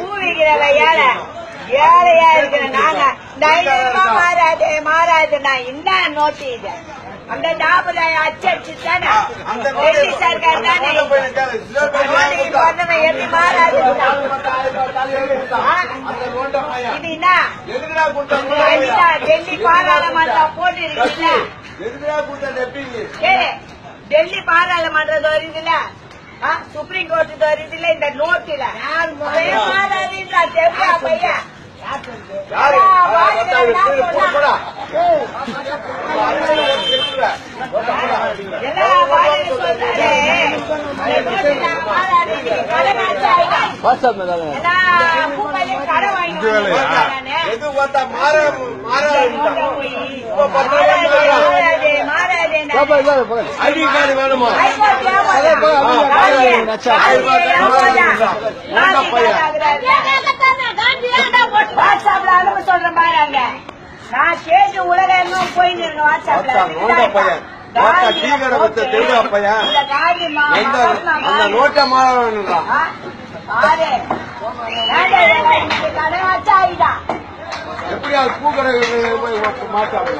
பூவிக்கிறவையால ஏழையா இருக்கிற நாங்க தைரியமா மாறாது மாறாதுன்னா இந்த நோட்டு இது அந்த தாபுல அச்சடிச்சு தானே சர்க்கார் தானே பண்ணவன் எப்படி மாறாது இது என்ன டெல்லி பாராளுமன்றம் போட்டு இருக்குல்ல டெல்லி பாராளுமன்றம் வருதுல சுப்ரீம் கோர்ட் வருதுல இந்த நோட்டுல. எது பார்த்தா மாற மாற ஐடி வேணுமா வாட்ஸ்அப்ல அனுப்ப சொல்றேன் பாருங்க நான் கேட்டு உலக இன்னும் நோட்டை மாறா பெரியார் பூக்கடை மாட்டாங்க